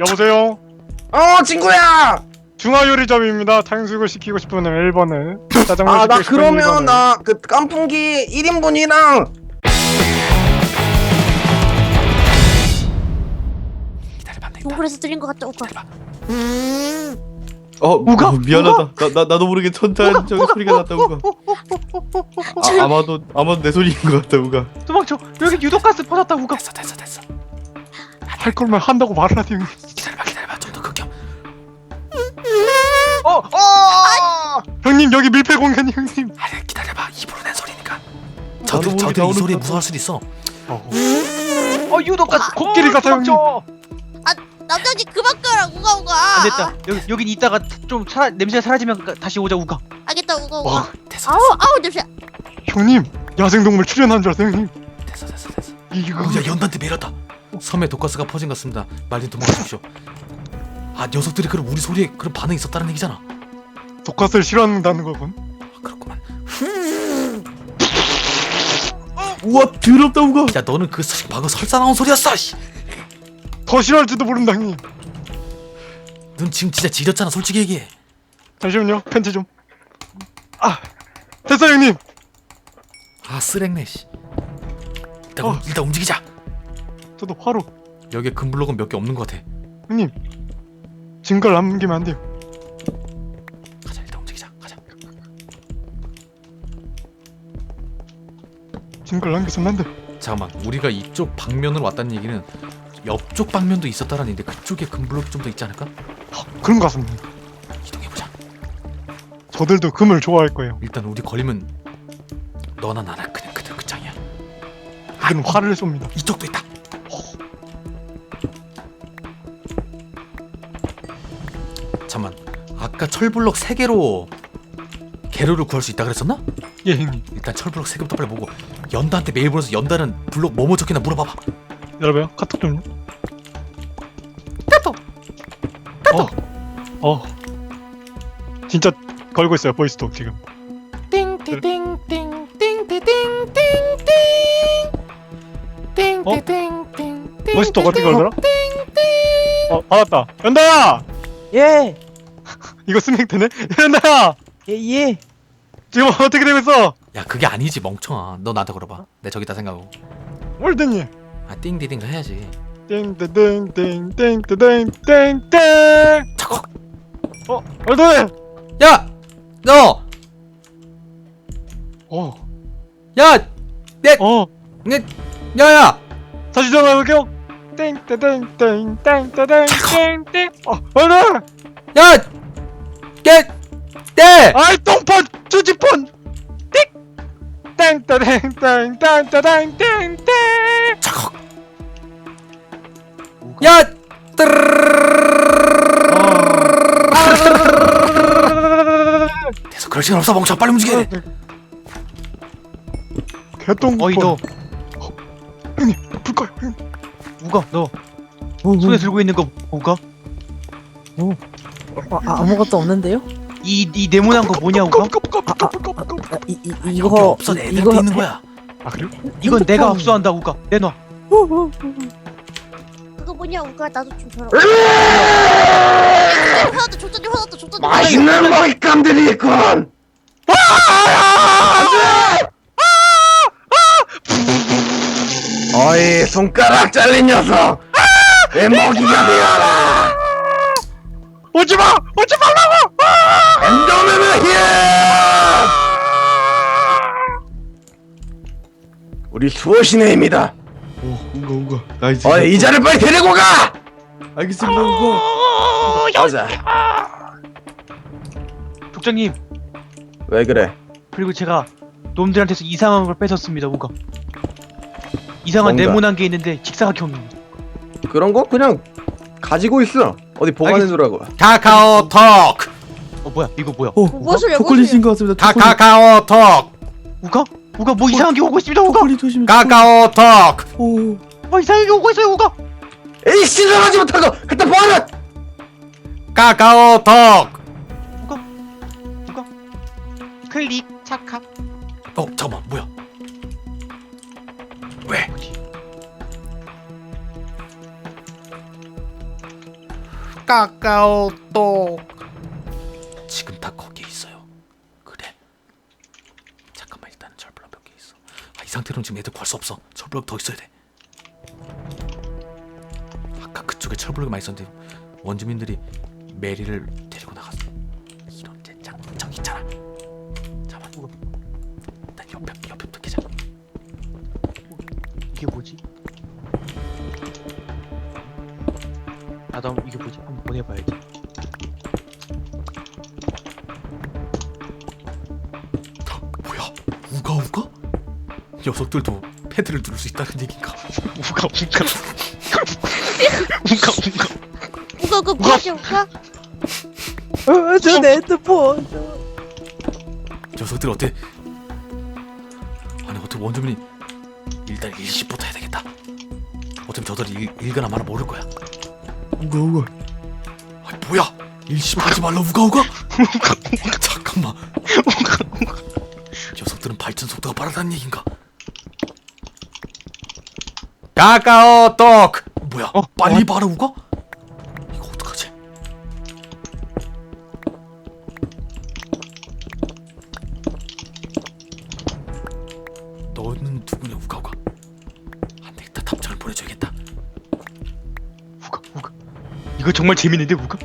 여보세요? 어 친구야 중화요리점입니다. 탕수육을 시키고 싶으면 1번을 짜장면 아 나 시키고 그러면 2번을 나 그 깐풍기 1인분이랑 동굴에서 들린 것 같다 오빠 어, 우가? 어, 미안하다. 나, 나 나도 모르게 저기 소리가 났다 우가. 아, 아마도 아마도 내 소리인 것 같다 우가. 도망쳐 여기 유독가스 퍼졌다 우가 됐어 됐어 됐어. 할 거면 한다고 말을 하지. 기다려봐 기다려봐 좀 더 극혐. 어! 어! 형님 여기 밀폐 공간 형님. 아니 기다려봐 입으로 낸 소리니까. 저들 모르게 저들 이 나오는 소리에 것 무서울 수도 있어. 어. 어 유독가스 코끼리 같아, 형님. 남자지 그만 가라 우가 우가 안 됐다 여기 여긴 이따가 좀 사, 냄새 사라지면 가- 다시 오자 우가 알겠다 우가 와. 우가 됐어 아우 됐어 아우 냄새 형님 야생동물 출연한 줄 알았어요 형님. 됐어 됐어 됐어. 이거 어, 야 연단테 밀었다. 섬에 독가스가 퍼진 것 같습니다. 말린 도망가십시오. 아 녀석들이 그럼 우리 소리에 그런 반응이 있었다는 얘기잖아. 독가스를 싫어한다는 거군. 아, 그렇구만. 우와 더럽다 우가 야 너는 그 서- 방금 설사 나온 소리였어. 씨. 더 싫어할지도 모른다 형님. 넌 지금 진짜 지렸잖아 솔직히 얘기해. 잠시만요 팬티 좀. 아 됐어 형님. 아 쓰랭네 씨. 일단, 어. 움- 일단 움직이자. 저도 화로 여기에 금블록은 몇 개 없는 것 같아. 형님 증거를 남기면 안 돼요. 가자 일단 움직이자. 가자. 증거를 남겼으면 안 돼. 잠깐만 우리가 이쪽 방면으로 왔다는 얘기는 옆쪽 방면도 있었다라는 얘기인데 그쪽에 금블록이 좀 더 있지 않을까? 그런 것 같습니다. 이동해보자. 저들도 금을 좋아할 거예요. 일단 우리 걸리면 너나 나나 그냥 그들 끝장이야. 그는 화를 쏩니다. 이쪽도 있다. 철블럭 3개로 개로를 구할 수 있다 그랬었나? 예 형님. 일단 철블럭 3개부터 빨리 보고 연다한테 메일 보내서 연다는 블록 뭐뭐 적혀있나 물어봐봐 여러분 카톡 좀요. 까똑 어. 어. 진짜 걸고 있어요 보이스톡 지금. 어? 보이스톡 어떻게 걸더라? 어 받았다. 연다야 예! 이거 스맥되네. 연다야 예 예! 지금 어떻게 되고 있어? 야 그게 아니지 멍청아 너 나한테 걸어봐 내 저기다 생각하고 월드님. 아 띵디딩 해야지 땡땡땡땡땡땡땡땡. 척어 월드님. 야! 너! 어. 야! 내! 어. 내! 야야! 다시 전화할게요. 땡땡땡땡땡땡땡땡. 어 월드. 야! 떼! 떼! 아이 똥펀 쭈지펀 띡! 땡따땡땡땡따땡땡땡 착각. 야! 아. 됐어 그럴 시간 없어 멍청아. 빨리 움직여. 어, 개똥 어이 너 불걸 우가 너. 손에 어. 들고 있는 거 우가 어. 아, 아무것도 없는데요? 이, 이 네모난 거 뭐냐 우가? 아, 이, 이, 이거 이거 없어. 이- 애들한테 있는 거야. 아 그래요? 이건 내가 압수한다 우가. 내놔. 그거 뭐냐 우가 나도 좀 줘라 화났다 줬더니 화났다 줬더니 맛있는 먹잇감들이 있군 어이 손가락 잘린 녀석! 내 먹이가 되어라 오지 마! 오지 말라고! 엔더맨은 히어 우리 수호신의입니다. 오 우가 우가. 나 이제 어이 이자를 빨리 데리고 가! 알겠습니다 우가. 가자. 족장님. 왜 그래? 그리고 제가 놈들한테서 이상한 걸 뺏었습니다 우가. 이상한 뭔가? 네모난 게 있는데 거. 그런 거 그냥 가지고 있어 어디 보관해 두라고. 카카오 톡. 어 뭐야? 이거 뭐야? 뭐 무엇을 초콜릿인 거 카, 카카오 톡. 우가? 우가 뭐 이상한 게 오고 있습니다 우가? 조심 카카오톡. 뭐 이상한 게 오고 있어요 우가? 에이 신선하지 못한 거 갖다 버려 카카오톡. 우가? 클릭 착각. 어 잠깐만 뭐야? 왜? 까까오똑 지금 다 거기에 있어요. 그래. 잠깐만 일단은 철블럭 몇 개 있어. 아, 이 상태로는 지금 애들 구할 수 없어. 철블럭 더 있어야 돼. 아까 그쪽에 철블럭이 많이 있었는데 원주민들이 메리를 데리고 나갔어. 이런 젠장 저기 있잖아. 잠깐만. 일단 옆에 옆에부터 깨자. 이게 뭐지? 한번 이게 뭐지? 보내봐야지. 뭐야 우가 우가? 녀석들도 패드를 누를 수 있다는 얘긴가 우가 우가 우가 우가 우가 우가 뭐하지 우가? 어, 저내 핸드폰. 저... 녀석들 어때? 아니 어떻게 원주민이 일단 일식부터 해야 되겠다 어차피 저들이 일, 일가나 마나 모를 거야 우가 우가 뭐야? 일식 하지 말라 우가 우가? 잠깐만. 녀석들은 발전 속도가 빠르다는 얘긴가? 까까오 똑 뭐야? 어, 빨리 어? 봐라 우가? 이거 어떡하지? 너는 누구냐 우가 우가? 안 되겠다 답장을 보내줘야겠다. 우가 우가. 이거 정말 재밌는데 우가?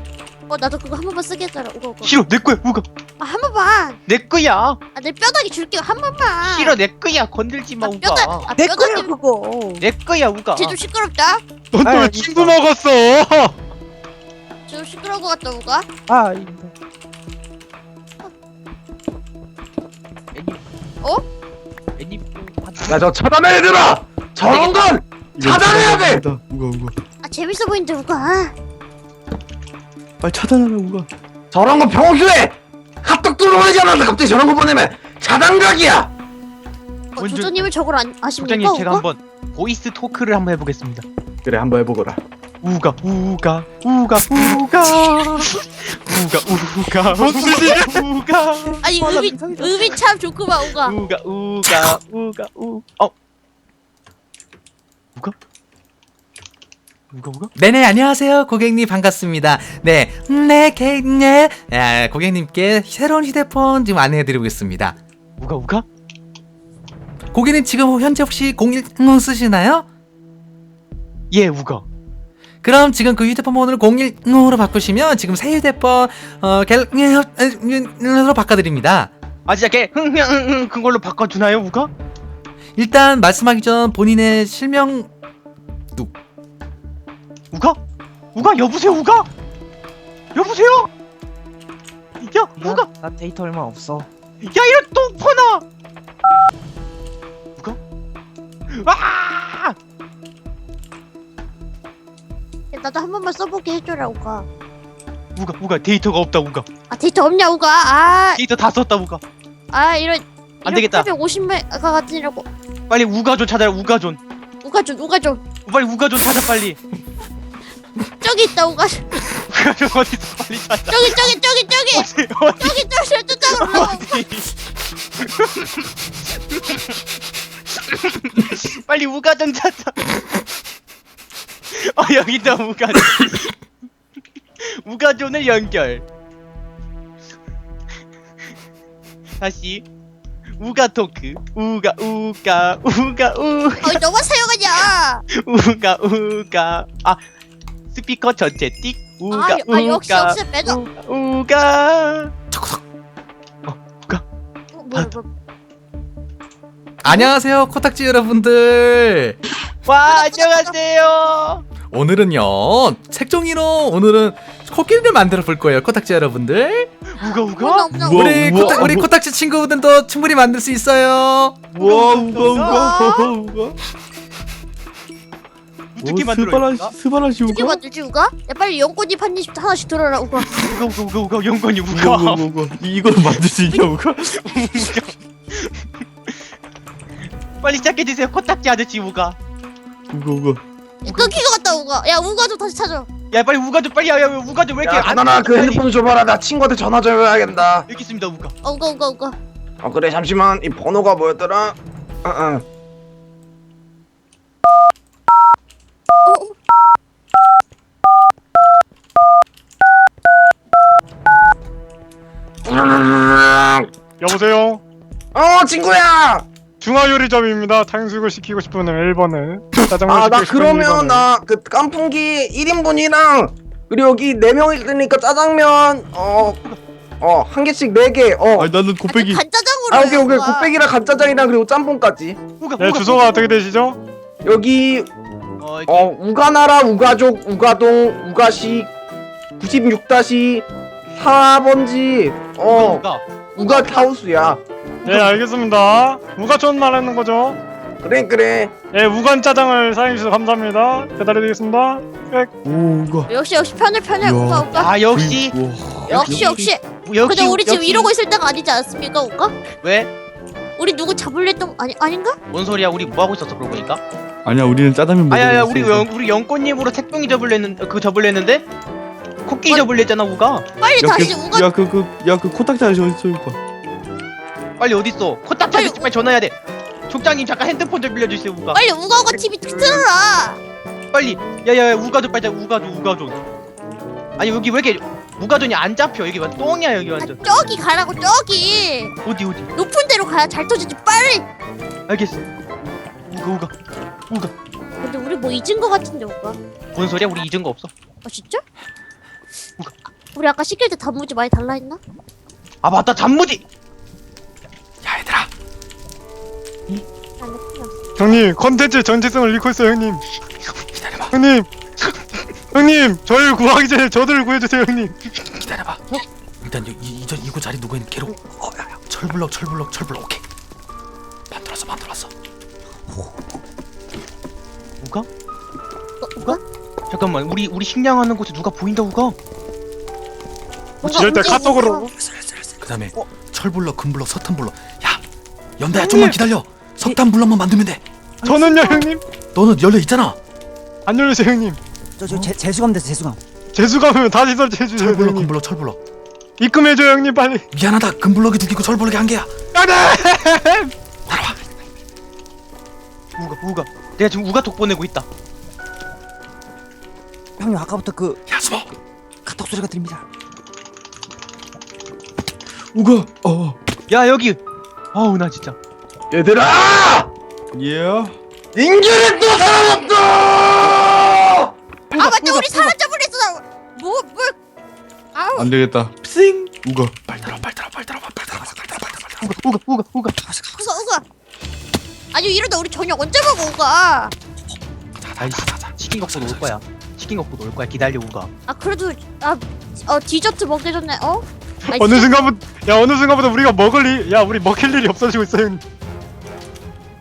어 나도 그거 한 번만 쓰게 해줘라 우가 우가. 싫어 내 거야 우가 아 한 번만. 내 거야 아 내 뼈다귀 줄게요 한 번만. 싫어 내 거야 건들지 마 아, 우가 뼈다 아 내 거야 뼈다귀. 그거. 내 거야 우가 쟤 좀 시끄럽다. 넌또왜 알겠어. 친구 먹었어? 쟤 좀 시끄러운 것 같다 우가. 아. 애니 어? 애니 야저 차단해 얘들아 저런 건 차단해야 돼 우가 우가 아 재밌어 보이는데 우가. 빨리 차단하라 우가 저런 거 평소에 카톡 들어오지 않았는데 갑자기 저런 거 보내면 차단각이야 어, 원주- 조조님은 저걸 안 아십니까? 부장님 제가 우가? 한번 보이스 토크를 한번 해보겠습니다 그래 한번 해보거라 우가 우가 우가 우가 우가 우가? 우가 아니 음이. 음이 참 좋구만 우가. 우가 우가 우가 우어 우가 우가 우가 네네 안녕하세요. 고객님 반갑습니다. 네네 네. 아, 고객님께 새로운 휴대폰 지금 안내해드리고 있습니다. 우가 우가? 고객님 지금 현재 혹시 010 쓰시나요? 예 우가. 그럼 지금 그 휴대폰 번호를 010으로 바꾸시면 지금 새 휴대폰 어 갤로 바꿔드립니다. 아 진짜 걔 흥흥흥 그걸로 바꿔주나요 우가? 일단 말씀하기 전 본인의 실명 우가? 우가? 여보세요 우가? 여보세요? 야 우가! 나, 나 데이터 얼마 없어. 야 이런 똥퍼나! 우가? 와 야, 나도 한 번만 써보게 해줘라 우가. 우가 우가 데이터가 없다 우가. 아 데이터 없냐 우가? 아, 데이터 다 썼다 우가. 아 이런. 안 되겠다. 850메가 같으라고. 빨리 우가존 찾아라 우가존. 우가 좀 우가 좀 빨리 우가존 찾아 빨리 저기 있다 우가. 우가존 어딨어 빨리 찾아 저기 저기 저기 저기! 어디 어디? 저기 저기 저쪽으로 올라가. 어디? 빨리 우가존 찾아. 어 여기 있다 우가존 우가존을 연결. 다시. 우가 토크. 우가 우가 우가 우가. 어이 너만 사용하냐? 우가 우가. 아 스피커 전체 띡 우가 아, 아 역시 우가 역시 매너. 우가. 어, 뭐야 뭐. 안녕하세요 코딱지 여러분들. 와 안녕하세요. 오늘은요 색종이로 오늘은 코끼리를 만들어 볼 거예요 코딱지 여러분들. 우가 어, 우가? 우와, 우리 우와, 코딱 우리 우와. 코딱지 친구분들도 충분히 만들 수 있어요. 우와 우가 우가 우가 어떻게 오, 만들어 스바라시 우가 만들지 우가? 야 빨리 연꽃잎 한입 하나씩 들어라 우가. 우가 우가 우가 우가 영건이 우가 우가 우가 우가 이걸 만들 수 있냐 우가 빨리 시작해 주세요 코딱지 아저씨 우가. 우가 우가 끊긴 것 같다 우가. 야 우가 좀 다시 찾아. 야 빨리 우가 좀 빨리 야 야 우가 좀 왜 이렇게 야 가나나 그 핸드폰 줘봐라. 나 친구한테 전화 줘야겠다. 여기 있습니다 우가. 어 우가 우가 우가. 어 그래 잠시만. 이 번호가 뭐였더라? 어, 어. 여보세요? 어 친구야! 중화 요리점입니다. 탕수육을 시키고 싶으면 1번을. 짜장면 아 나 시키고 그러면 2번을. 나 그 깐풍기 1인분이랑 그리고 여기 4명 있으니까 짜장면 어어 한 개씩 4개 어. 아니 나는 곱빼기. 간짜장으로 아 오케이 오케이. 곱빼기랑 간짜장이랑 그리고 짬뽕까지. 네 주소가 어떻게 되시죠? 여기 어, 이렇게 어 우가나라 우가족 우가동 우가시 96-4번지 어 우가 우가 하우스야 네 알겠습니다. 우가촌 말하는 거죠? 그래 그래 네 우간 짜장을 사용해주셔서 감사합니다. 배달해드리겠습니다. 백. 오 우가 역시 역시 편해 편해 이야. 우가 우가 아 역시. 역시 역시 역시 근데 우리 지금 역시. 이러고 있을 때가 아니지 않습니까 우가? 왜? 우리 누구 잡을래 했던 아니 아닌가? 뭔 소리야 우리 뭐 하고 있었어 그러고 보니까 아니야 우리는 짜장면 먹으러 아야야 우리 갔어. 영, 우리 영꽃님으로 택병이 접을랬는 그 접을랬는데 코끼리 접을랬잖아 우가. 빨리 야, 다시 그, 우가 야, 그, 그, 야, 그 코딱지 아저씨 어딨어, 이거. 빨리 어딨어? 코딱지 빨리 빨리 전화해야 돼. 족장님 잠깐 핸드폰 좀 빌려주세요 우가. 빨리 우가 우가 TV 틀어라. 빨리. 야야야 우가존 빨리 우가존 우가존 아니 여기 왜 이렇게 우가존이 안 잡혀? 여기 완전 똥이야 여기 아, 완전. 저기 가라고 저기. 어디 어디? 높은 데로 가야 잘 터지지. 빨리. 알겠어. 우가 우가 근데 우리 뭐 잊은 거 같은데 오빠. 뭔 소리야? 우리 잊은 거 없어? 아 진짜? 우리 아까 시킬 때 단무지 많이 달라 했나? 아 맞다 단무지 야 얘들아 안 했구나. 형님 컨텐츠 전체성을 잃고 있어요 형님. 기다려봐 형님. 형님 저를 구하기 전에 저들을 구해주세요 형님. 기다려봐 일단 이, 이, 이, 이곳 자리 누구 있는 개로 어, 야, 야. 철블럭 철블럭 철블럭 오케이 만들었어 만들었어 우가 어, 우가? 잠깐만 우리 우리 식량하는 곳에 누가 보인다 우가 뭔가 이럴 때 카톡으로. 있어. 그 다음에 철블럭 금블럭 석탄블럭 야 연다야 좀만 기다려. 석탄블럭만 만들면 돼. 저는요 형님. 너는 열려 있잖아. 안 열리세요 형님. 저저 재수감 됐어 재수감. 재수감하면 다시 설치해주세요 철블럭 형님. 금블럭 철블럭 입금해줘요 형님 빨리. 미안하다. 금블럭이 두 개고 철블럭이 한 개야. 안돼. 따라와. 우가 우가. 내가 지금 우가 독 보내고 있다. 형님 아까부터 그 야 숨어. 카톡 소리가 들립니다 우가, 어, 야 여기 아우 나 진짜 얘들아 예. 인간이 또 살아났다 아 맞다 우리 사람 잡으랬어. 뭐 뭐? 아우 안 되겠다. 핑! 우가. 빨리 따라와 빨리 따라와 빨리 따라와 빨리 따라와 빨리 따라와 빨리 따라와 우가 우가 우가 우가 우가 우가. 아니 이러다 우리 저녁 언제 먹어 우가? 아이씨 치킨 갖고 놀 거야 치킨 갖고 놀 거야 기다려 우가 아 그래도 아 어 디저트 먹기 전에 어? 아니, 어느 진짜- 순간부터 야 어느 순간부터 우리가 먹을 일, 야 우리 먹힐 일이 없어지고 있어 형님.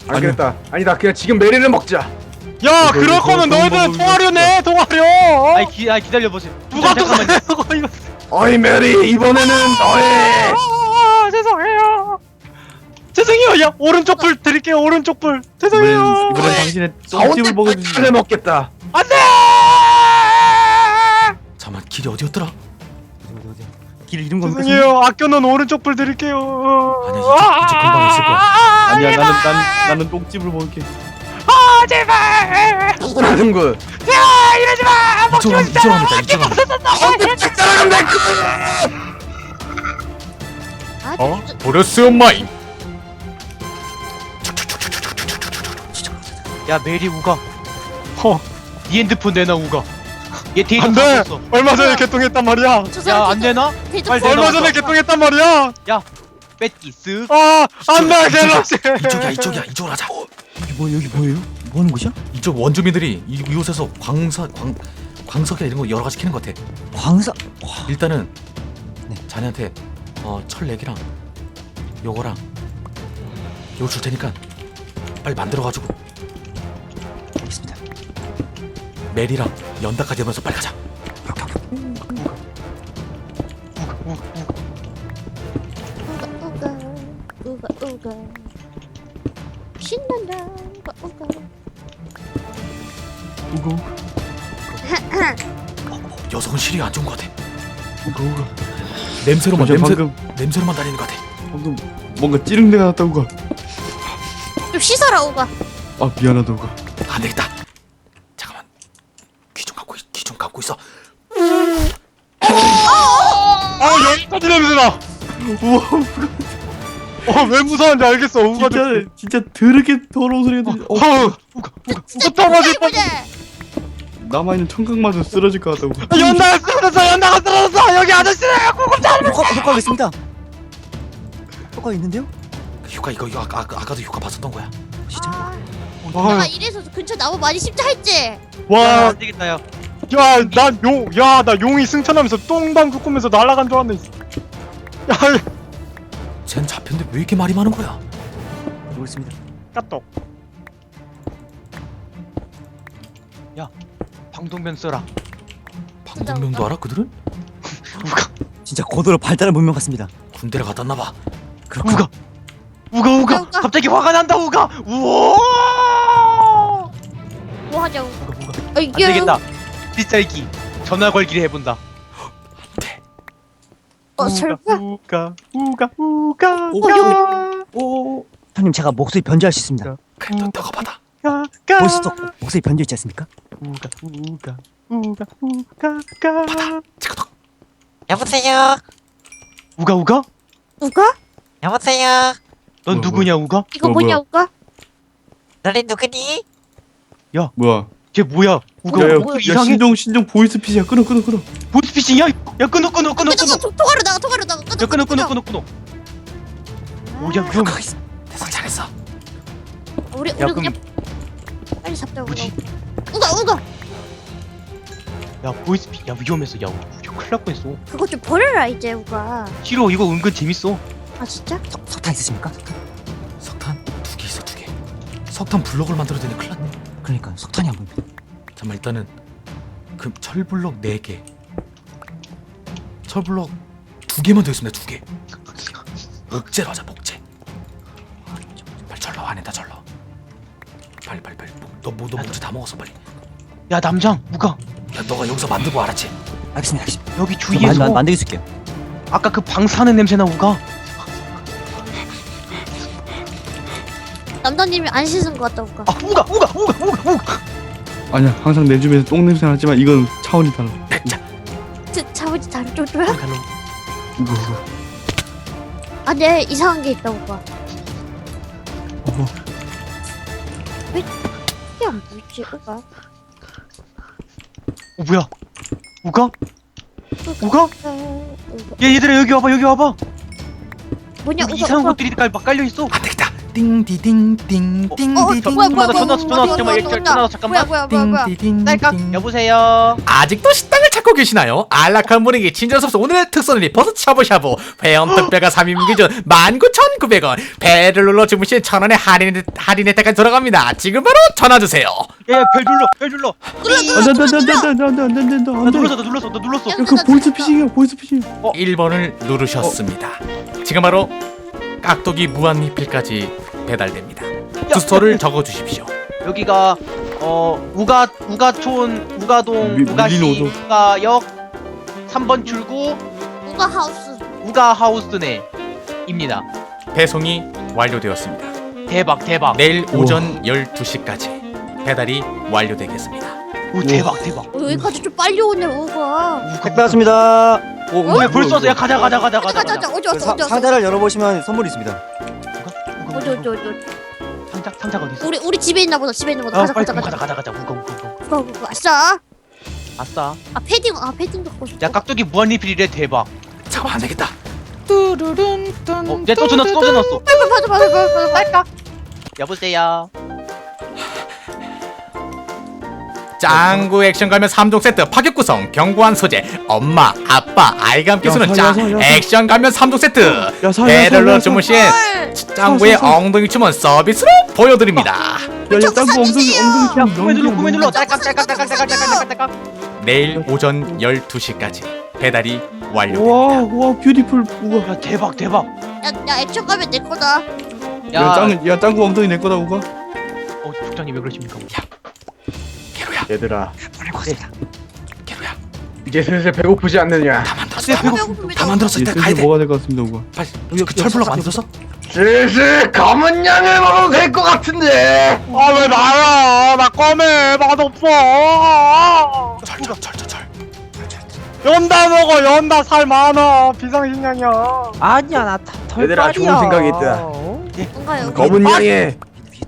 알겠다 아니다 그냥 지금 메리를 먹자 야 이거, 그럴 이거 거면 먹을 통화료네 통화료. 아이 기, 아이 기다려 보세요 누가 또 잠깐만요 그거 이거. 어이 메리 이번에는 너의 아, 죄송해요. 죄송해요. 야 오른쪽 불 드릴게요. 오른쪽 불. 죄송해요. 이번엔, 당신의 똥집을 먹어주지. 를 먹겠다 안돼. 잠깐만 길이 어디였더라 어디 어디 길 이름 겁니까 죄송해요. 아껴놓은 오른쪽 불 드릴게요. 아니야, 이쪽- 이쪽 금방 있을 거야. 아니야, 나는, 난, 나는 똥집을 먹을게. 아 제발. 하는군 이쪽 하면 이쪽 하면 돼 이쪽 하면 아, 어? 진짜- 보려스 마이. 야 메리 우가 어. 네 핸드폰 내놔 우가 얘 데이터 안돼. 얼마 전에 개통했단 말이야. 저 사람 야안 되나? 빨리 얼마. 전에 개통했단 말이야. 뺏기 쓱 아 안돼. 갤럭시. 이쪽이야 이쪽이야 이쪽으로 하자 여기 뭐 여기 뭐예요? 뭐 하는 곳이야? 이쪽 원주민들이 이, 이곳에서 광사 광 광석이나 이런 거 여러 가지 캐는 것 같아 광사 일단은 네. 자네한테 어, 철 렉이랑 요거랑 요거 줄 테니까 빨리 만들어 가지고 알겠습니다 메리랑 연다까지 하면서 빨리 가자 우가 우가 우가 우가 신난다 우가 우가 우가, 녀석은 시력이 안 좋은 것 같아 우가, 우가. 냄새로만 저 냄새 방금, 냄새로만 다니는 것 같아 방금 뭔가 찌릉내가 났다, 우가. 좀 씻어라 우가 아, 미안하다, 우가. 안 되겠다 잠깐만 귀 좀 갖고 귀 좀 갖고 있어 아 여기까지 냄새나. 우와, 어왜 무서운지 알겠어 우가족 진짜 진짜 더럽게 더러운 소리가 들려. 어, 어 우가 우가 떨어질 뻔 남아 있는 청각마저 쓰러질 것 같다고. 아, 연나가 쓰러졌어 연나가 쓰러졌어 여기 아저씨래 효과 효과가 있습니다. 효과 있는데요? 효과 이거 이거 아까 아까- 아까도 효과 봤었던 거야. 진짜? 아, 어. 내가 이래서 근처 나무 많이 심자 했지. 야, 와야 안 되겠다 야난 용 야 나 용이 승천하면서 똥방구 꾸면서 날아간 줄 알았네 야 쟨 잡혔는데 왜 이렇게 말이 많은 거야? 모르겠습니다. 까똑 방독면 써라 방독면도 알아 그들은? 진짜 고도로 발달한 문명 같습니다. 군대를 갔다 나 봐. 그렇군. 우가 우가 우가 우가. 갑자기 화가 난다 우가 우와 뭐 하자고. 우가 우가 아, 안 되겠다 빗살기 전화 걸기를 해본다 어 설마. 우가 우가 우가 오, 우가 오. 형님 제가 목소리 변조할 수 있습니다. 그래 너 너가 받아. 우가 보이스도 목소리 변조 있지 않습니까? 우가 우가 우가 우가 체크덕. 여보세요? 우가 우가 우가? 여보세요? 넌 뭐야, 누구냐 우가 이거 뭐야, 뭐냐 우가? 너네 누구니? 뭐야? 걔 뭐야 우가 야, 야, 목소리 야 이상해 신종 신종 보이스피싱이야. 끊어 끊어 끊어. 보스피싱이야 야 끊어 끊어 끊어 끊어 끊어 통화로 나가 통화로 나가 야 끊어 끊어 끊어 끊어 오야 위험 대상 잘했어. 우리 야, 우리 그럼- 그냥 빨리 잡자 우가. 뭐지 우가 우가. 야 보이스피 야 위험했어 야 우가 큰일 날 뻔했어 그거 좀 버려라 이제 우가. 싫어 이거 은근 재밌어 아 진짜? 석, 석탄 있으십니까? 석탄. 석탄 두 개 있어 두 개. 석탄 블록을 만들어야 되네 큰일 났네. 그러니까 석탄이 안 보입니다. 잠깐 일단은 그 철블록 네 개. 철블록 두 개만 더 있습니다 두 개. 목재로 하자 목재. 빨리 절러 안에다 절러. 빨리 빨리 빨리. 너 뭐 너 목재 다 먹었어 빨리. 야 남장 우가 야 너가 여기서 만들고 알았지? 알겠습니다. 알겠습니다. 여기 만, 주위에서 만, 만들기 쓸게요. 아까 그 방 사는 냄새 나 우가 남자님이 안 씻은 것 같다 우가. 아 우가 우가 우가 우가 우가 아니야 항상 내 주변에서 똥 냄새 나지만 이건 차원이 달라. 저 차원이 다른 정도야? 우가 우가. 안에 이상한 게 있다 우가. 어허. 이게 안 보이지 우가. 어 뭐야 우가 우가 어, 우가. 야 얘들아 여기 와봐 여기 와봐 뭐냐 우가 이상한 우가. 것들이 깔- 막 깔려 있어 안 되겠다. 띵디딩 어, 띵띵디딩. 뭐야 뭐야 전화, 전화, 뭐야, 전화, 뭐야, 잠깐만, 뭐야, 얘 뭐야, 전화, 잠깐만. 뭐야 뭐야 뭐야 뭐야. 띵디딩. 딸깍 여보세요 아직도 식당을 찾고 계시나요? 안락한 분위기 친절섭서 오늘의 특선은 리버스 샤브샤브 회원 특별가 3인 기준 19,900원 배를 눌러 주무신 1,000원의 할인, 할인 혜택까지 들어갑니다 지금 바로 전화주세요 야별 눌러 별 눌러 안돼안돼안돼안돼안돼안돼 나 안돼. 눌렀어 나 눌렀어 나 눌렀어 야, 그 보이스 피싱이야 보이스 피싱. 1번을 누르셨습니다 지금 바로 깍두기 무한리필까지 배달됩니다. 주소를 적어주십시오. 여기가 어 우가 우가촌 우가동 미- 우가시 밀린 오도. 우가역 3번 출구 우가 하우스. 우가 하우스네. 입니다. 배송이 완료되었습니다. 대박 대박. 내일 오전 12시까지 배달이 완료되겠습니다. 오 대박 대박. 어, 여기까지 좀 빨리 오네 우가. 택배 왔습니다. 오, 어? 왜 벌써 왔어 야 가자 가자 가자 가자 가자 가자 가자 어디 왔어 어디 왔어. 상자를 열어보시면 선물이 있습니다. 어디 어디 어디 어디. 상자 상자가 어디 있어 우리 우리 집에 있나 보다 집에 있는 거다. 아 가자 빨리 가자 가자 가자. 가자 가자 우가 우가 아싸. 아싸 아 패딩 아 패딩 갖고 싶어. 야 깍두기 무한 리필이래 대박 잠깐만 안 되겠다 어, 얘또 전화 또 왔어 빨리 빨리 빨리 빨리 빨리 빨리. 여보세요 짱구 액션 가면 3종 세트 파격 구성 견고한 소재 엄마 아빠 아이가 함께 야, 쓰는 사, 짱 야, 사, 야, 사. 액션 가면 3종 세트 야, 사, 야, 사, 야, 사. 주무신 헐. 짱구의 사, 사, 사. 엉덩이 춤은 서비스로 보여드립니다 야야 짱구 엉덩이 엉덩이 야좀 구매 눌러 구매 눌러 자, 딸깍 딸깍 딸깍 딸깍 딸깍 딸깍 내일 오전 12시까지 배달이 완료됩니다 와와 뷰티풀. 야 대박 대박 야 야 액션 가면 내 거다. 야 짱, 야 짱구 엉덩이 내 거다 우가. 어 국장님 왜 그러십니까 얘들아 보내고 왔습니다. 개로야, 이제 슬슬 배고프지 않느냐 다 만들었어. 다, 만, 다 만들었어. 이제 일단 가야 돼. 먹어야 될 것 같습니다, 우가. 빨리. 그, 그 철블럭 만들었어? 슬슬 검은 양을 먹어도 될 것 같은데 아 왜 나야 나 껌해 맛없어 철, 철, 철, 철, 철. 연다 먹어 연다 살 많아 비상식량이야 아니야 나 다- 덜 얘들아, 좋은 빨이야. 생각이 있다. 어? 뭔가요? 검은 양의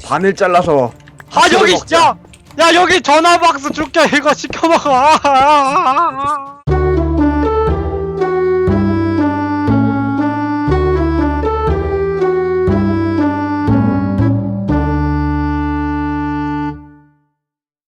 반을 잘라서 아 여기 진짜 야 여기 전화박스 줄게. 이거 시켜먹어. 아,